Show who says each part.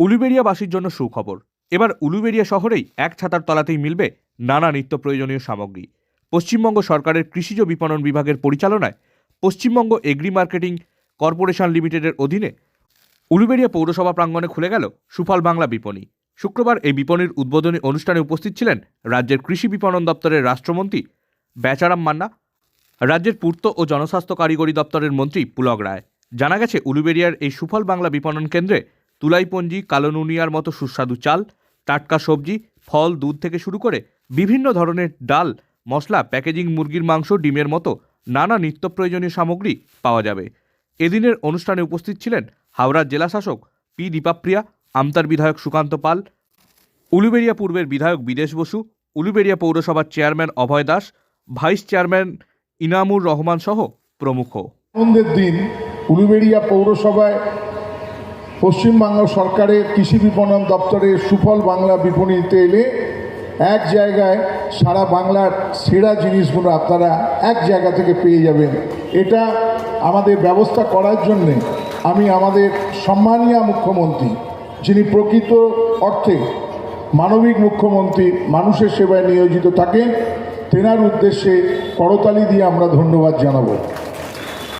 Speaker 1: উলুবেড়িয়াবাসীর জন্য সুখবর। এবার উলুবেড়িয়া শহরেই এক ছাতার তলাতেই মিলবে নানা নিত্য প্রয়োজনীয় সামগ্রী। পশ্চিমবঙ্গ সরকারের কৃষিজ বিপণন বিভাগের পরিচালনায় পশ্চিমবঙ্গ এগ্রি মার্কেটিং কর্পোরেশন লিমিটেডের অধীনে উলুবেড়িয়া পৌরসভা প্রাঙ্গণে খুলে গেল সুফল বাংলা বিপণী। শুক্রবার এই বিপণীর উদ্বোধনী অনুষ্ঠানে উপস্থিত ছিলেন রাজ্যের কৃষি বিপণন দপ্তরের রাষ্ট্রমন্ত্রী বেচারাম মান্না, রাজ্যের পূর্ত ও জনস্বাস্থ্য কারিগরি দপ্তরের মন্ত্রী পুলক রায়। জানা গেছে, উলুবেড়িয়ার এই সুফল বাংলা বিপণন কেন্দ্রে তুলাইপঞ্জি কালোনুনিয়ার মতো সুস্বাদু চাল, টাটকা সবজি, ফল, দুধ থেকে শুরু করে বিভিন্ন ধরনের ডাল, মশলা, প্যাকেজিং মুরগির মাংস, ডিমের মতো নানা নিত্য প্রয়োজনীয় সামগ্রী পাওয়া যাবে। এদিনের অনুষ্ঠানে উপস্থিত ছিলেন হাওড়ার জেলাশাসক পি দীপাপ্রিয়া, আমতার বিধায়ক সুকান্ত পাল, উলুবেড়িয়া পূর্বের বিধায়ক বিদেশ বসু, উলুবেড়িয়া পৌরসভার chairman Abhay Das, vice chairman Inamur Rahman সহ প্রমুখ।
Speaker 2: দিন উলুবেড়িয়া পৌরসভায় পশ্চিমবাংলা সরকারের কৃষি বিপণন দপ্তরের সুফল বাংলা বিপণীতে এলে এক জায়গায় সারা বাংলার সেরা জিনিসগুলো আপনারা এক জায়গা থেকে পেয়ে যাবেন। এটা আমাদের ব্যবস্থা করার জন্যে আমি আমাদের সম্মানীয় মুখ্যমন্ত্রী, যিনি প্রকৃত অর্থে মানবিক মুখ্যমন্ত্রী, মানুষের সেবায় নিয়োজিত থাকেন, তেনার উদ্দেশ্যে করতালি দিয়ে আমরা ধন্যবাদ জানাব।